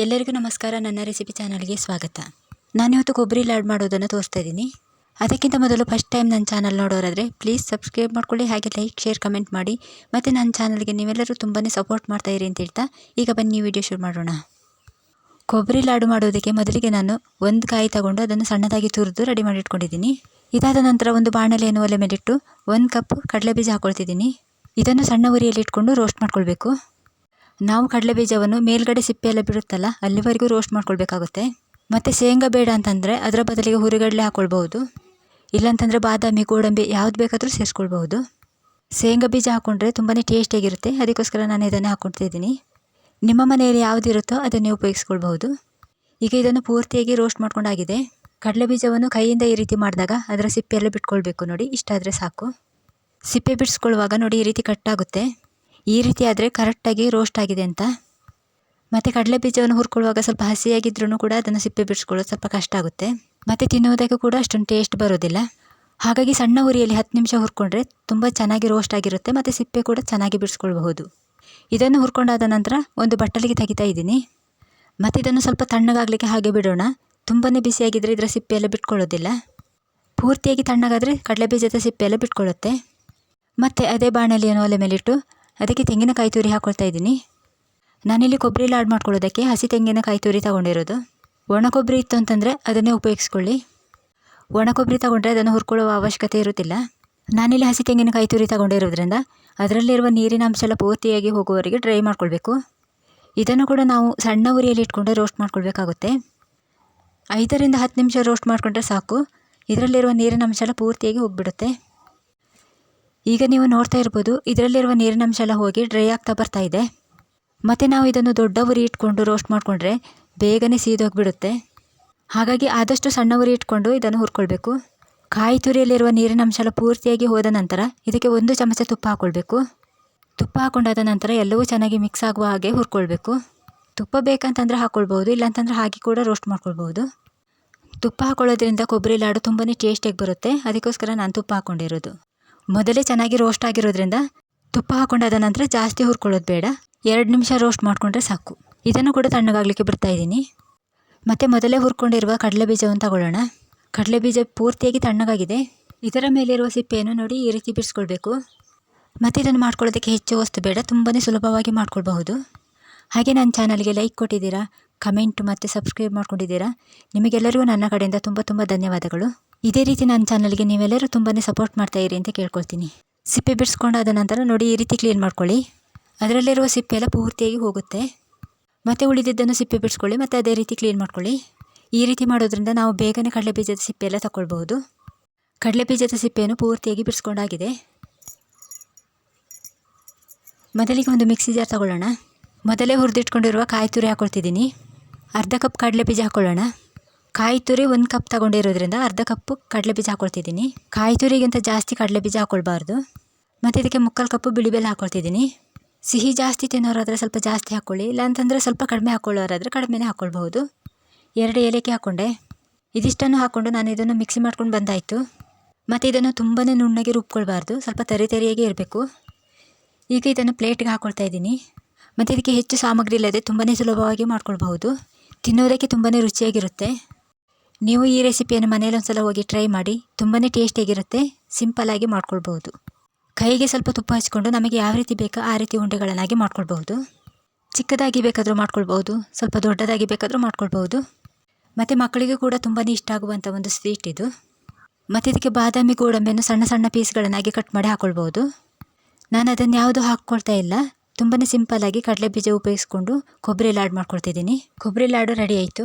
ಎಲ್ಲರಿಗೂ ನಮಸ್ಕಾರ. ನನ್ನ ರೆಸಿಪಿ ಚಾನಲ್ಗೆ ಸ್ವಾಗತ. ನಾನಿವತ್ತು ಕೊಬ್ಬರಿ ಲಾಡ್ ಮಾಡೋದನ್ನು ತೋರಿಸ್ತಾ ಇದ್ದೀನಿ. ಅದಕ್ಕಿಂತ ಮೊದಲು ಫಸ್ಟ್ ಟೈಮ್ ನನ್ನ ಚಾನಲ್ ನೋಡೋರಾದರೆ ಪ್ಲೀಸ್ ಸಬ್ಸ್ಕ್ರೈಬ್ ಮಾಡ್ಕೊಳ್ಳಿ, ಹಾಗೆ ಲೈಕ್ ಶೇರ್ ಕಮೆಂಟ್ ಮಾಡಿ. ಮತ್ತು ನನ್ನ ಚಾನಲ್ಗೆ ನೀವೆಲ್ಲರೂ ತುಂಬಾ ಸಪೋರ್ಟ್ ಮಾಡ್ತಾ ಇರಿ ಅಂತ ಹೇಳ್ತಾ ಈಗ ಬನ್ನಿ ವಿಡಿಯೋ ಶುರು ಮಾಡೋಣ. ಕೊಬ್ಬರಿ ಲಾಡು ಮಾಡೋದಕ್ಕೆ ಮೊದಲಿಗೆ ನಾನು ಒಂದು ಕಾಯಿ ತಗೊಂಡು ಅದನ್ನು ಸಣ್ಣದಾಗಿ ತುರಿದು ರೆಡಿ ಮಾಡಿ ಇಟ್ಕೊಂಡಿದ್ದೀನಿ. ಇದಾದ ನಂತರ ಒಂದು ಬಾಣಲೆಯನ್ನು ಒಲೆ ಮೇಲಿಟ್ಟು ಒಂದು ಕಪ್ ಕಡಲೆ ಬೀಜ ಹಾಕ್ಕೊಳ್ತಿದ್ದೀನಿ ಇದನ್ನು ಸಣ್ಣ ಉರಿಯಲ್ಲಿ ಇಟ್ಕೊಂಡು ರೋಸ್ಟ್ ಮಾಡ್ಕೊಳ್ಬೇಕು. ನಾವು ಕಡಲೆ ಬೀಜವನ್ನು ಮೇಲ್ಗಡೆ ಸಿಪ್ಪೆಯೆಲ್ಲ ಬಿಡುತ್ತಲ್ಲ, ಅಲ್ಲಿವರೆಗೂ ರೋಸ್ಟ್ ಮಾಡ್ಕೊಳ್ಬೇಕಾಗುತ್ತೆ. ಮತ್ತು ಶೇಂಗಾ ಬೇಡ ಅಂತಂದರೆ ಅದರ ಬದಲಿಗೆ ಹುರಿಗಡಲೆ ಹಾಕ್ಕೊಳ್ಬಹುದು ಇಲ್ಲಾಂತಂದರೆ ಬಾದಾಮಿ, ಗೋಡಂಬಿ ಯಾವ್ದು ಬೇಕಾದರೂ ಸೇರಿಸ್ಕೊಳ್ಬಹುದು. ಶೇಂಗಾ ಬೀಜ ಹಾಕ್ಕೊಂಡ್ರೆ ತುಂಬಾ ಟೇಸ್ಟಿಯಾಗಿರುತ್ತೆ ಅದಕ್ಕೋಸ್ಕರ ನಾನು ಇದನ್ನು ಹಾಕ್ಕೊಳ್ತಿದ್ದೀನಿ ನಿಮ್ಮ ಮನೆಯಲ್ಲಿ ಯಾವುದಿರುತ್ತೋ ಅದನ್ನೇ ಉಪಯೋಗಿಸ್ಕೊಳ್ಬಹುದು. ಈಗ ಇದನ್ನು ಪೂರ್ತಿಯಾಗಿ ರೋಸ್ಟ್ ಮಾಡ್ಕೊಂಡಾಗಿದೆ. ಕಡಲೆ ಬೀಜವನ್ನು ಕೈಯಿಂದ ಈ ರೀತಿ ಮಾಡಿದಾಗ ಅದರ ಸಿಪ್ಪೆಯೆಲ್ಲ ಬಿಟ್ಕೊಳ್ಬೇಕು ನೋಡಿ ಇಷ್ಟಾದರೆ ಸಾಕು. ಸಿಪ್ಪೆ ಬಿಡಿಸ್ಕೊಳ್ಳುವಾಗ ನೋಡಿ ಈ ರೀತಿ ಕಟ್ಟಾಗುತ್ತೆ ಈ ರೀತಿ ಆದರೆ ಕರೆಕ್ಟಾಗಿ ರೋಸ್ಟ್ ಆಗಿದೆ ಅಂತ. ಮತ್ತು ಕಡಲೆ ಬೀಜವನ್ನು ಹುರ್ಕೊಳ್ಳುವಾಗ ಸ್ವಲ್ಪ ಹಸಿಯಾಗಿದ್ರೂ ಕೂಡ ಅದನ್ನು ಸಿಪ್ಪೆ ಬಿಡಿಸ್ಕೊಳ್ಳೋದು ಸ್ವಲ್ಪ ಕಷ್ಟ ಆಗುತ್ತೆ. ಮತ್ತು ತಿನ್ನುವುದಕ್ಕೆ ಕೂಡ ಅಷ್ಟೊಂದು ಟೇಸ್ಟ್ ಬರೋದಿಲ್ಲ. ಹಾಗಾಗಿ ಸಣ್ಣ ಉರಿಯಲ್ಲಿ ಹತ್ತು ನಿಮಿಷ ಹುರ್ಕೊಂಡ್ರೆ ತುಂಬ ಚೆನ್ನಾಗಿ ರೋಸ್ಟ್ ಆಗಿರುತ್ತೆ, ಮತ್ತು ಸಿಪ್ಪೆ ಕೂಡ ಚೆನ್ನಾಗಿ ಬಿಡಿಸ್ಕೊಳ್ಬಹುದು. ಇದನ್ನು ಹುರ್ಕೊಂಡಾದ ನಂತರ ಒಂದು ಬಟ್ಟಲಿಗೆ ತೆಗಿತಾ ಇದ್ದೀನಿ. ಮತ್ತು ಇದನ್ನು ಸ್ವಲ್ಪ ತಣ್ಣಗಾಗಲಿಕ್ಕೆ ಹಾಗೆ ಬಿಡೋಣ. ತುಂಬಾ ಬಿಸಿಯಾಗಿದ್ದರೆ ಇದರ ಸಿಪ್ಪೆ ಎಲ್ಲ ಬಿಟ್ಕೊಳ್ಳೋದಿಲ್ಲ. ಪೂರ್ತಿಯಾಗಿ ತಣ್ಣಗಾದರೆ ಕಡಲೆ ಬೀಜದ ಸಿಪ್ಪೆ ಎಲ್ಲ ಬಿಟ್ಕೊಳ್ಳುತ್ತೆ. ಮತ್ತು ಅದೇ ಬಾಣಲಿಯನ್ನು ಒಲೆ ಮೇಲಿಟ್ಟು ಅದಕ್ಕೆ ತೆಂಗಿನಕಾಯಿ ತುರಿ ಹಾಕ್ಕೊಳ್ತಾ ಇದ್ದೀನಿ. ನಾನಿಲ್ಲಿ ಕೊಬ್ಬರಿ ಲಾಡ್ ಮಾಡ್ಕೊಳ್ಳೋದಕ್ಕೆ ಹಸಿ ತೆಂಗಿನಕಾಯಿ ತುರಿ ತಗೊಂಡಿರೋದು. ಒಣ ಕೊಬ್ಬರಿ ಇತ್ತು ಅಂತಂದರೆ ಅದನ್ನೇ ಉಪಯೋಗಿಸ್ಕೊಳ್ಳಿ. ಒಣ ಕೊಬ್ಬರಿ ತಗೊಂಡ್ರೆ ಅದನ್ನು ಹುರ್ಕೊಳ್ಳುವ ಅವಶ್ಯಕತೆ ಇರುತ್ತಿಲ್ಲ. ನಾನಿಲ್ಲಿ ಹಸಿ ತೆಂಗಿನಕಾಯಿ ತುರಿ ತಗೊಂಡಿರೋದ್ರಿಂದ ಅದರಲ್ಲಿರುವ ನೀರಿನ ಅಂಶ ಎಲ್ಲ ಪೂರ್ತಿಯಾಗಿ ಹೋಗುವವರೆಗೆ ಡ್ರೈ ಮಾಡ್ಕೊಳ್ಬೇಕು. ಇದನ್ನು ಕೂಡ ನಾವು ಸಣ್ಣ ಉರಿಯಲ್ಲಿ ಇಟ್ಕೊಂಡು ರೋಸ್ಟ್ ಮಾಡ್ಕೊಳ್ಬೇಕಾಗುತ್ತೆ. ಐದರಿಂದ ಹತ್ತು ನಿಮಿಷ ರೋಸ್ಟ್ ಮಾಡಿಕೊಂಡ್ರೆ ಸಾಕು. ಇದರಲ್ಲಿರುವ ನೀರಿನ ಅಂಶ ಎಲ್ಲ ಪೂರ್ತಿಯಾಗಿ ಹೋಗಿಬಿಡುತ್ತೆ ಈಗ ನೀವು ನೋಡ್ತಾ ಇರ್ಬೋದು, ಇದರಲ್ಲಿರುವ ನೀರಿನ ಅಂಶ ಎಲ್ಲ ಹೋಗಿ ಡ್ರೈ ಆಗ್ತಾ ಬರ್ತಾ ಇದೆ. ಮತ್ತು ನಾವು ಇದನ್ನು ದೊಡ್ಡ ಉರಿ ಇಟ್ಕೊಂಡು ರೋಸ್ಟ್ ಮಾಡಿಕೊಂಡ್ರೆ ಬೇಗನೆ ಸೀದೋಗಿಬಿಡುತ್ತೆ. ಹಾಗಾಗಿ ಆದಷ್ಟು ಸಣ್ಣ ಉರಿ ಇಟ್ಕೊಂಡು ಇದನ್ನು ಹುರ್ಕೊಳ್ಬೇಕು. ಕಾಯಿ ತುರಿಯಲ್ಲಿರುವ ನೀರಿನ ಅಂಶ ಎಲ್ಲ ಪೂರ್ತಿಯಾಗಿ ಹೋದ ನಂತರ ಇದಕ್ಕೆ ಒಂದು ಚಮಚ ತುಪ್ಪ ಹಾಕ್ಕೊಳ್ಬೇಕು ತುಪ್ಪ ಹಾಕೊಂಡಾದ ನಂತರ ಎಲ್ಲವೂ ಚೆನ್ನಾಗಿ ಮಿಕ್ಸ್ ಆಗುವ ಹಾಗೆ ಹುರ್ಕೊಳ್ಬೇಕು. ತುಪ್ಪ ಬೇಕಂತಂದರೆ ಹಾಕ್ಕೊಳ್ಬೋದು ಇಲ್ಲಾಂತಂದರೆ ಹಾಗೆ ಕೂಡ ರೋಸ್ಟ್ ಮಾಡ್ಕೊಳ್ಬೋದು ತುಪ್ಪ ಹಾಕೊಳ್ಳೋದ್ರಿಂದ ಕೊಬ್ಬರಿ ಲಾಡು ತುಂಬಾ ಟೇಸ್ಟಿಯಾಗಿ ಬರುತ್ತೆ. ಅದಕ್ಕೋಸ್ಕರ ನಾನು ತುಪ್ಪ ಹಾಕ್ಕೊಂಡಿರೋದು ಮೊದಲೇ ಚೆನ್ನಾಗಿ ರೋಸ್ಟ್ ಆಗಿರೋದ್ರಿಂದ ತುಪ್ಪ ಹಾಕೊಂಡಾದ ನಂತರ ಜಾಸ್ತಿ ಹುರ್ಕೊಳ್ಳೋದು ಬೇಡ. ಎರಡು ನಿಮಿಷ ರೋಸ್ಟ್ ಮಾಡಿಕೊಂಡ್ರೆ ಸಾಕು. ಇದನ್ನು ಕೂಡ ತಣ್ಣಗಾಗಲಿಕ್ಕೆ ಬಿಡ್ತಾ ಇದ್ದೀನಿ. ಮತ್ತು ಮೊದಲೇ ಹುರ್ಕೊಂಡಿರುವ ಕಡಲೆ ಬೀಜವನ್ನು ತಗೊಳ್ಳೋಣ. ಕಡಲೆ ಬೀಜ ಪೂರ್ತಿಯಾಗಿ ತಣ್ಣಗಾಗಿದೆ. ಇದರ ಮೇಲಿರುವ ಸಿಪ್ಪೆಯನ್ನು ನೋಡಿ ಈ ರೀತಿ ಬಿಡಿಸ್ಕೊಳ್ಬೇಕು ಮತ್ತು ಇದನ್ನು ಮಾಡ್ಕೊಳ್ಳೋದಕ್ಕೆ ಹೆಚ್ಚು ವಸ್ತು ಬೇಡ. ತುಂಬಾ ಸುಲಭವಾಗಿ ಮಾಡ್ಕೊಳ್ಬಹುದು. ಹಾಗೆ ನನ್ನ ಚಾನಲ್ಗೆ ಲೈಕ್ ಕೊಟ್ಟಿದ್ದೀರಾ, ಕಮೆಂಟ್ ಮತ್ತು ಸಬ್ಸ್ಕ್ರೈಬ್ ಮಾಡ್ಕೊಂಡಿದ್ದೀರಾ, ನಿಮಗೆಲ್ಲರಿಗೂ ನನ್ನ ಕಡೆಯಿಂದ ತುಂಬ ತುಂಬ ಧನ್ಯವಾದಗಳು. ಇದೇ ರೀತಿ ನನ್ನ ಚಾನಲ್ಗೆ ನೀವೆಲ್ಲರೂ ತುಂಬಾ ಸಪೋರ್ಟ್ ಮಾಡ್ತಾ ಇರಿ ಅಂತ ಕೇಳ್ಕೊಳ್ತೀನಿ. ಸಿಪ್ಪೆ ಬಿಡಿಸ್ಕೊಂಡಾದ ನಂತರ ನೋಡಿ ಈ ರೀತಿ ಕ್ಲೀನ್ ಮಾಡ್ಕೊಳ್ಳಿ. ಅದರಲ್ಲಿರುವ ಸಿಪ್ಪೆ ಎಲ್ಲ ಪೂರ್ತಿಯಾಗಿ ಹೋಗುತ್ತೆ. ಮತ್ತು ಉಳಿದಿದ್ದನ್ನು ಸಿಪ್ಪೆ ಬಿಡಿಸ್ಕೊಳ್ಳಿ, ಮತ್ತು ಅದೇ ರೀತಿ ಕ್ಲೀನ್ ಮಾಡ್ಕೊಳ್ಳಿ. ಈ ರೀತಿ ಮಾಡೋದ್ರಿಂದ ನಾವು ಬೇಗನೆ ಕಡಲೆ ಬೀಜದ ಸಿಪ್ಪೆ ಎಲ್ಲ ತಗೊಳ್ಬಹುದು ಕಡಲೆ ಬೀಜದ ಸಿಪ್ಪೆಯನ್ನು ಪೂರ್ತಿಯಾಗಿ ಬಿಡಿಸ್ಕೊಂಡಾಗಿದೆ. ಮೊದಲಿಗೆ ಒಂದು ಮಿಕ್ಸಿ ಜಾರ್ ತಗೊಳ್ಳೋಣ. ಮೊದಲೇ ಹುರಿದಿಟ್ಕೊಂಡಿರುವ ಕಾಯಿ ತುರಿ ಹಾಕ್ಕೊಳ್ತಿದ್ದೀನಿ ಅರ್ಧ ಕಪ್ ಕಡಲೆ ಬೀಜ ಹಾಕ್ಕೊಳ್ಳೋಣ ಕಾಯಿ ತುರಿ ಒಂದು ಕಪ್ ತಗೊಂಡಿರೋದ್ರಿಂದ ಅರ್ಧ ಕಪ್ಪು ಕಡಲೆ ಬೀಜ ಹಾಕ್ಕೊಳ್ತಿದ್ದೀನಿ ಕಾಯಿ ತುರಿಗಿಂತ ಜಾಸ್ತಿ ಕಡಲೆ ಬೀಜ ಹಾಕೊಳ್ಬಾರ್ದು. ಮತ್ತು ಇದಕ್ಕೆ ಮುಕ್ಕಾಲು ಕಪ್ಪು ಬಿಳಿಬೆಲ್ಲ ಹಾಕ್ಕೊಳ್ತಿದ್ದೀನಿ ಸಿಹಿ ಜಾಸ್ತಿ ತಿನ್ನೋರಾದರೆ ಸ್ವಲ್ಪ ಜಾಸ್ತಿ ಹಾಕ್ಕೊಳ್ಳಿ ಇಲ್ಲಾಂತಂದರೆ ಸ್ವಲ್ಪ ಕಡಿಮೆ ಹಾಕ್ಕೊಳ್ಳೋರಾದರೆ ಕಡಿಮೆನೇ ಹಾಕ್ಕೊಳ್ಬಹುದು ಎರಡು ಏಲಕ್ಕಿ ಹಾಕ್ಕೊಂಡೆ ಇದಿಷ್ಟನ್ನು ಹಾಕ್ಕೊಂಡು ನಾನು ಇದನ್ನು ಮಿಕ್ಸಿ ಮಾಡ್ಕೊಂಡು ಬಂದಾಯಿತು. ಮತ್ತು ಇದನ್ನು ತುಂಬಾ ನುಣ್ಣಗೆ ರುಬ್ಕೊಳ್ಬಾರ್ದು. ಸ್ವಲ್ಪ ತರಿ ತರಿಯಾಗಿ ಇರಬೇಕು. ಈಗ ಇದನ್ನು ಪ್ಲೇಟ್ಗೆ ಹಾಕ್ಕೊಳ್ತಾ ಇದ್ದೀನಿ. ಮತ್ತು ಇದಕ್ಕೆ ಹೆಚ್ಚು ಸಾಮಗ್ರಿ ಇಲ್ಲದೆ ತುಂಬಾ ಸುಲಭವಾಗಿ ಮಾಡ್ಕೊಳ್ಬಹುದು. ತಿನ್ನೋದಕ್ಕೆ ತುಂಬಾ ರುಚಿಯಾಗಿರುತ್ತೆ. ನೀವು ಈ ರೆಸಿಪಿಯನ್ನು ಮನೇಲಿ ಒಂದು ಸಲ ಹೋಗಿ ಟ್ರೈ ಮಾಡಿ ತುಂಬಾ ಟೇಸ್ಟಿಯಾಗಿರುತ್ತೆ ಸಿಂಪಲ್ಲಾಗಿ ಮಾಡ್ಕೊಳ್ಬೋದು ಕೈಗೆ ಸ್ವಲ್ಪ ತುಪ್ಪ ಹಚ್ಕೊಂಡು ನಮಗೆ ಯಾವ ರೀತಿ ಬೇಕೋ ಆ ರೀತಿ ಉಂಡೆಗಳನ್ನಾಗಿ ಮಾಡ್ಕೊಳ್ಬಹುದು. ಚಿಕ್ಕದಾಗಿ ಬೇಕಾದರೂ ಮಾಡ್ಕೊಳ್ಬೋದು ಸ್ವಲ್ಪ ದೊಡ್ಡದಾಗಿ ಬೇಕಾದರೂ ಮಾಡ್ಕೊಳ್ಬೋದು ಮತ್ತು ಮಕ್ಕಳಿಗೂ ಕೂಡ ತುಂಬಾ ಇಷ್ಟ ಆಗುವಂಥ ಒಂದು ಸ್ವೀಟ್ ಇದು. ಮತ್ತು ಇದಕ್ಕೆ ಬಾದಾಮಿ ಗೋಡಂಬಿಯನ್ನು ಸಣ್ಣ ಸಣ್ಣ ಪೀಸ್ಗಳನ್ನಾಗಿ ಕಟ್ ಮಾಡಿ ಹಾಕ್ಕೊಳ್ಬೋದು ನಾನು ಅದನ್ನು ಯಾವುದೂ ಹಾಕ್ಕೊಳ್ತಾ ಇಲ್ಲ ತುಂಬಾ ಸಿಂಪಲ್ಲಾಗಿ ಕಡಲೆ ಬೀಜ ಉಪಯೋಗಿಸ್ಕೊಂಡು ಕೊಬ್ಬರಿ ಲಾಡ್ ಮಾಡ್ಕೊಳ್ತಿದ್ದೀನಿ. ಕೊಬ್ಬರಿ ಲಾಡು ರೆಡಿ ಆಯಿತು.